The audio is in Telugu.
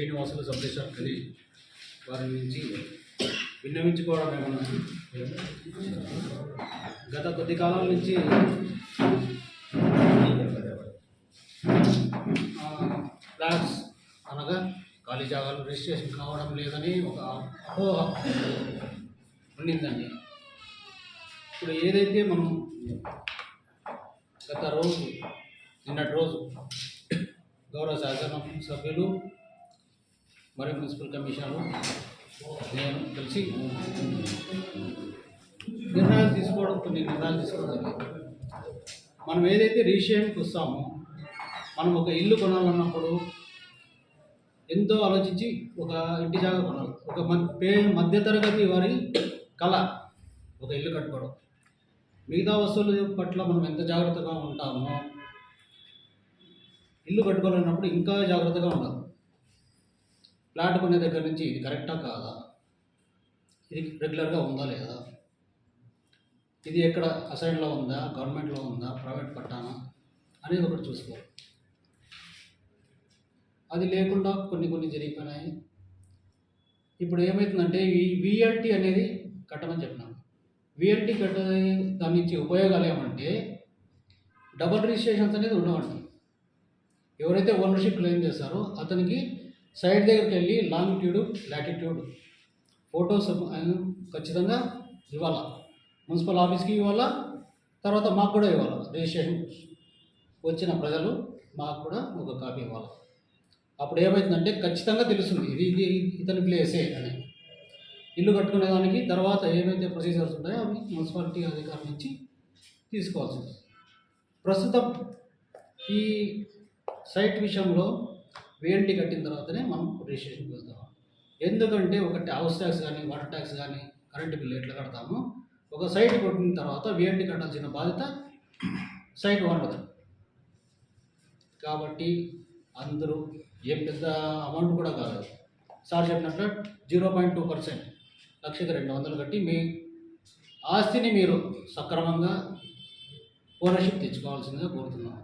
శ్రీనివాసులు సబ్జెక్షన్ అది వారి నుంచి విన్నవించుకోవడం ఏమన్నా? గత కొద్ది కాలం నుంచి ఫ్లాట్స్ అనగా ఖాళీ జాగాలు రిజిస్ట్రేషన్ కావడం లేదని ఒక అపోహ ఉండిందండి. ఇప్పుడు ఏదైతే మనం గత రోజు నిన్నటి రోజు గౌరవ శాసన సభ్యులు మరియు మున్సిపల్ కమిషనర్ నేను కలిసి నిర్ణయాలు తీసుకోవడం కొన్ని నిర్ణయాలు తీసుకోవడం మనం ఏదైతే రిజిస్ట్రేషన్కి వస్తామో మనం ఒక ఇల్లు కొనాలన్నప్పుడు ఎంతో ఆలోచించి ఒక ఇంటి జాగా కొనాలి. ఒక పే మధ్యతరగతి వారి కళ ఒక ఇల్లు కట్టుకోవడం. మిగతా వస్తువుల పట్ల మనం ఎంత జాగ్రత్తగా ఉంటామో ఇల్లు కట్టుకోవాలన్నప్పుడు ఇంకా జాగ్రత్తగా ఉండాలి. ఫ్లాట్ కొనే దగ్గర నుంచి ఇది కరెక్టా కాదా? ఇది రెగ్యులర్గా ఉందా లేదా? ఇది ఎక్కడ అసైన్లో ఉందా? గవర్నమెంట్లో ఉందా? ప్రైవేట్ పట్టానా? అనేది ఒకటి చూసుకోవాలి. అది లేకుండా కొన్ని కొన్ని జరిగిపోయినాయి. ఇప్పుడు ఏమవుతుందంటే ఈ విఎల్టీ అనేది కట్టమని చెప్పినాను విఎల్టీ కట్టే దాని నుంచి ఉపయోగాలు ఏమంటే డబల్ రిజిస్ట్రేషన్స్ అనేది ఉండవండి. ఎవరైతే ఓనర్షిప్ క్లెయిమ్ చేస్తారో అతనికి సైడ్ దగ్గరికి వెళ్ళి లాంగిట్యూడ్ లాటిట్యూడ్ ఫొటోస్ ఖచ్చితంగా ఇవ్వాలా. మున్సిపల్ ఆఫీస్కి ఇవ్వాలా తర్వాత మాకు కూడా ఇవ్వాలి. రిజిస్ట్రేషన్ వచ్చిన ప్రజలు మాకు కూడా ఒక కాపీ ఇవ్వాలి. అప్పుడు ఏమవుతుందంటే ఖచ్చితంగా తెలుస్తుంది ఇది ఇది ఇతని ప్లేసే అని. ఇల్లు కట్టుకునే దానికి తర్వాత ఏమైతే ప్రొసీజర్స్ ఉంటాయో అవి మున్సిపాలిటీ అధికారుల నుంచి తీసుకోవాల్సింది. ప్రస్తుతం ఈ సైట్ విషయంలో విఎన్టీ కట్టిన తర్వాతనే మనం రిజిస్ట్రేషన్కి వెళ్తాం ఎందుకంటే ఒకటి హౌస్ ట్యాక్స్ కానీ వాటర్ ట్యాక్స్ కానీ కరెంటు బిల్లు ఎట్లా కడతామో? ఒక సైట్ కొట్టిన తర్వాత వేంటి కట్టాల్సిన బాధ్యత సైట్ వాళ్ళది కాబట్టి అందరూ ఏం పెద్ద అమౌంట్ కూడా కాదు. సార్ చెప్పినట్లు జీరో పాయింట్ టూ పర్సెంట్ లక్షకి రెండు వందలు కట్టి మీ ఆస్తిని మీరు సక్రమంగా ఓనర్షిప్ తెచ్చుకోవాల్సిందిగా కోరుతున్నాను